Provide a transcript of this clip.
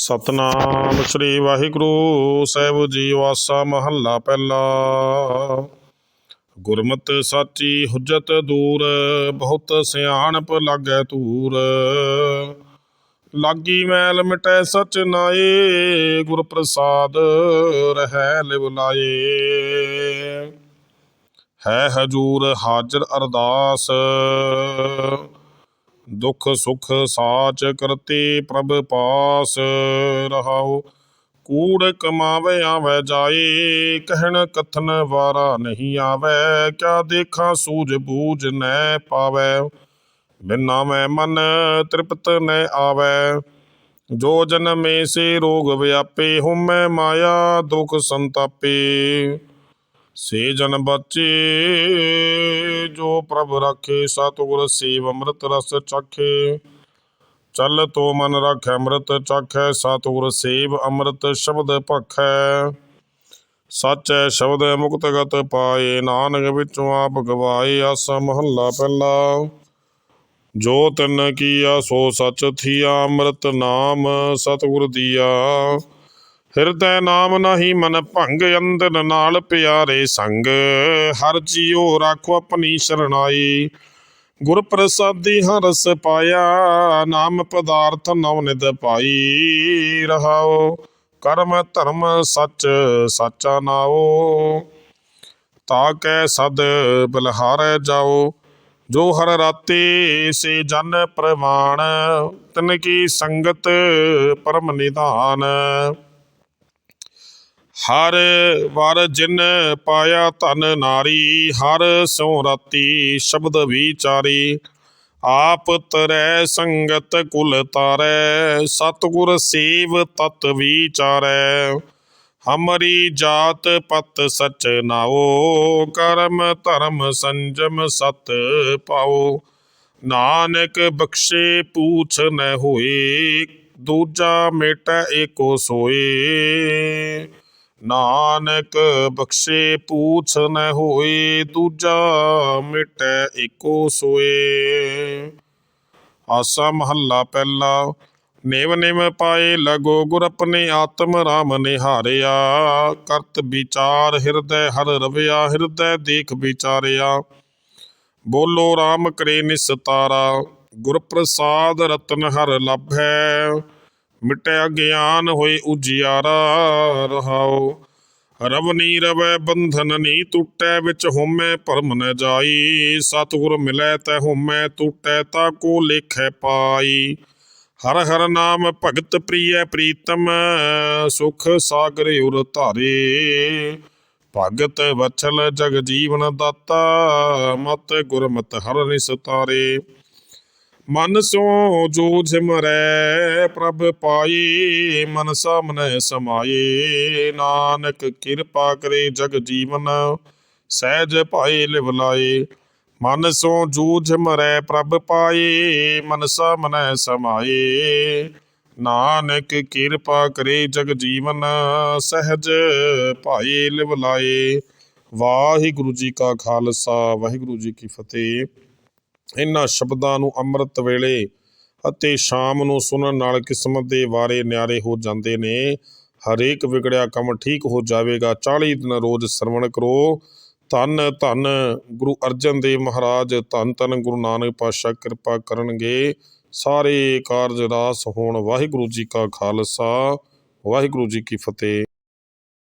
ਸਤਨਾਮ ਸ੍ਰੀ ਵਾਹਿਗੁਰੂ। ਸਾਹਿਬ ਜੀ ਵਾਸਾ ਮਹੱਲਾ ਪਹਿਲਾ। ਗੁਰਮਤਿ ਸਾਚੀ ਹੁਜਤ ਦੂਰ, ਬਹੁਤ ਸਿਆਣਪ ਲਾਗੈ ਤੂਰ ਲਾਗੀ ਮੈਲ ਮਿਟੈ ਸਚ ਨਾਏ ਗੁਰ ਪ੍ਰਸਾਦ ਰਹਿ ਲਿਵ ਲਾਏ। ਹੈ ਹਜੂਰ ਹਾਜ਼ਰ ਅਰਦਾਸ। ਦੁਖ ਸੁਖ ਸਾਚ ਕਰਤੇ ਪ੍ਰਭ ਪਾਸ ਰਹਾਉ ਕੂੜ ਕਮਾਵੇ ਆਵੇ ਜਾਏ, ਕਹਿਣ ਕਥਨ ਵਾਰਾ ਨਹੀਂ ਆਵੇ, ਕਿਆ ਦੇਖਾਂ ਸੂਝ ਬੂਝ ਨੈ ਪਾਵੇ। ਬਿਨਾ ਮੈਂ ਮਨ ਤ੍ਰਿਪਤ ਨੈ ਆਵੇ। ਜੋ ਜਨਮੇ ਸੇ ਰੋਗ ਵਿਆਪੇ ਹੁਮੈ ਮਾਇਆ ਦੁਖ ਸੰਤਾਪੇ। ਸੇ ਜਨ ਬਚੇ, ਜੋ ਪ੍ਰਭ ਰਾਖੇ ਸਤਿਗੁਰ ਸੇਵ ਅੰਮ੍ਰਿਤ ਰਸ ਚਾਖੇ। ਚੱਲ ਤੋ ਮਨ ਰਾਖੈ ਅੰਮ੍ਰਿਤ ਚਾਖੈ, ਸਤਿਗੁਰ ਸੇਵ ਅੰਮ੍ਰਿਤ ਸ਼ਬਦ ਭਖੈ। ਹੈ ਸ਼ਬਦ ਮੁਕਤ ਗਤ ਪਾਏ, ਨਾਨਕ ਵਿੱਚੋਂ ਆਪ ਗਵਾਏ ਆਸਾ ਮਹੱਲਾ ਪਹਿਲਾ। ਜੋ ਤਨ ਕੀਆ, ਸੋ ਸਚ ਥੀਆ, ਅੰਮ੍ਰਿਤ ਨਾਮ ਸਤਿਗੁਰ ਦੀਆ। ਹਿਰਦੈ ਨਾਮ ਨਹੀਂ ਮਨ ਭੰਗ ਅੰਦਰ ਨਾਲ ਪਿਆਰੇ ਸੰਗ। ਹਰ ਜੀਉ ਰੱਖੋ ਆਪਣੀ ਸ਼ਰਣਾਈ। ਗੁਰ ਪ੍ਰਸਾਦੀ ਹਰਸ ਪਾਇਆ, ਨਾਮ ਪਦਾਰਥ ਨਵ ਨਿਦ ਪਾਈ। ਰਹਾਓ, ਕਰਮ ਧਰਮ ਸੱਚ, ਸਾਚਾ ਨਾਓ। ਤਾ ਕੈ ਸਦ ਬਲਹਾਰੈ ਜਾਓ, ਜੋ ਹਰ ਰਾਤੇ ਸੇ ਜਨ ਪ੍ਰਵਾਣ। ਤਨ ਕੀ ਸੰਗਤ ਪਰਮ ਨਿਧਾਨ। ਹਰ ਵਰ ਜਿਨ ਪਾਇਆ ਧਨ ਨਾਰੀ, ਹਰ ਸੋ ਰਾਤੀ ਸ਼ਬਦ ਵਿਚਾਰੀ। ਆਪ ਤਰੈ ਸੰਗਤ ਕੁਲ ਤਾਰੈ, ਸਤਿਗੁਰ ਸੇਵ ਤਤ ਵਿਚਾਰੈ। ਹਮਰੀ ਜਾਤ ਪਤ ਸਚ ਨਾਓ, ਕਰਮ ਧਰਮ ਸੰਜਮ ਸਤ ਪਾਓ। ਨਾਨਕ ਬਖਸ਼ੇ ਪੂਛ ਨ ਹੋਏ, ਦੂਜਾ ਮੇਟੈ ਏਕੋ ਸੋਏ। ਨਾਨਕ ਬਖਸ਼ੇ ਪੂਛ ਨ ਹੋਏ, ਦੂਜਾ ਮਿਟੈ ਏਕੋ ਸੋਏ। ਆਸਾ ਮਹੱਲਾ ਪਹਿਲਾ, ਨੇਵ ਨੇਵ ਪਾਏ ਲਗੋ ਗੁਰ ਆਪਣੇ ਆਤਮ ਰਾਮ ਨਿਹਾਰਿਆ। ਕਰਤ ਵਿਚਾਰ ਹਿਰਦੈ ਹਰ ਰਵਿਆ, ਹਿਰਦੈ ਦੇਖ ਵਿਚਾਰਿਆ। ਬੋਲੋ ਰਾਮ ਕਰੇ ਨਿਸਤਾਰਾ, ਗੁਰ ਪ੍ਰਸਾਦ ਰਤਨ ਹਰ ਲਭੈ। ਮਿਟਿਆ ਗਿਆਨ ਹੋਏ ਉਜਿਆਰਾ, ਰਹਾਓ। ਰਵਨੀ ਰਵੈ ਬੰਧਨ ਨੀ ਟੁੱਟੈ, ਵਿੱਚ ਹੋਮੈ ਭਰਮ ਨ ਜਾਈ। ਸਤਿਗੁਰ ਮਿਲੈ ਤੈ ਹੋਮੈ, ਟੁੱਟੈ ਤਾ ਕੋ ਲੇਖੈ ਪਾਈ। ਹਰ ਹਰ ਨਾਮ ਭਗਤ ਪ੍ਰੀਐ ਪ੍ਰੀਤਮ, ਸੁਖ ਸਾਗਰ ਉਰ ਧਾਰੇ। ਭਗਤ ਵਛਲ ਜਗ ਜੀਵਨ ਦਾਤਾ, ਮਤ ਗੁਰਮਤ ਹਰ ਨਿਸਤਾਰੇ। ਮਨ ਸੋ ਜੂਝ ਮਰੈ, ਪ੍ਰਭ ਪਾਈ ਮਨ ਸਾਮਨੇ ਸਮਾਏ। ਨਾਨਕ ਕਿਰਪਾ ਕਰੇ ਜਗ ਜੀਵਨ, ਸਹਿਜ ਭਾਏ ਲਿਵ ਲਾਏ। ਮਨ ਸੋ ਜੂਝ ਮਰੈ, ਪ੍ਰਭ ਪਾਈ ਮਨ ਸਾਮਨੇ ਸਮਾਏ। ਨਾਨਕ ਕਿਰਪਾ ਕਰੇ ਜਗ ਜੀਵਨ, ਸਹਿਜ ਭਾਏ ਲਿਵ ਲਾਏ। ਵਾਹਿਗੁਰੂ ਜੀ ਕਾ ਖਾਲਸਾ, ਵਾਹਿਗੁਰੂ ਜੀ ਕੀ ਫਤਿਹ। ਇਹਨਾਂ ਸ਼ਬਦਾਂ ਨੂੰ ਅੰਮ੍ਰਿਤ ਵੇਲੇ ਅਤੇ ਸ਼ਾਮ ਨੂੰ ਸੁਣਨ ਨਾਲ ਕਿਸਮਤ ਦੇ ਵਾਰੇ ਨਿਆਰੇ ਹੋ ਜਾਂਦੇ ਨੇ। ਹਰੇਕ ਵਿਗੜਿਆ ਕੰਮ ਠੀਕ ਹੋ ਜਾਵੇਗਾ। 40 ਦਿਨ ਰੋਜ਼ ਸਰਵਣ ਕਰੋ। ਧੰਨ ਧੰਨ ਗੁਰੂ ਅਰਜਨ ਦੇਵ ਮਹਾਰਾਜ। ਧੰਨ ਧੰਨ ਗੁਰੂ ਨਾਨਕ ਪਾਤਸ਼ਾਹ, ਕਿਰਪਾ ਕਰਨਗੇ। ਸਾਰੇ ਕਾਰਜ ਰਾਸ ਹੋਣ। ਵਾਹਿਗੁਰੂ ਜੀ ਕਾ ਖਾਲਸਾ। ਵਾਹਿਗੁਰੂ ਜੀ ਕੀ ਫਤਿਹ।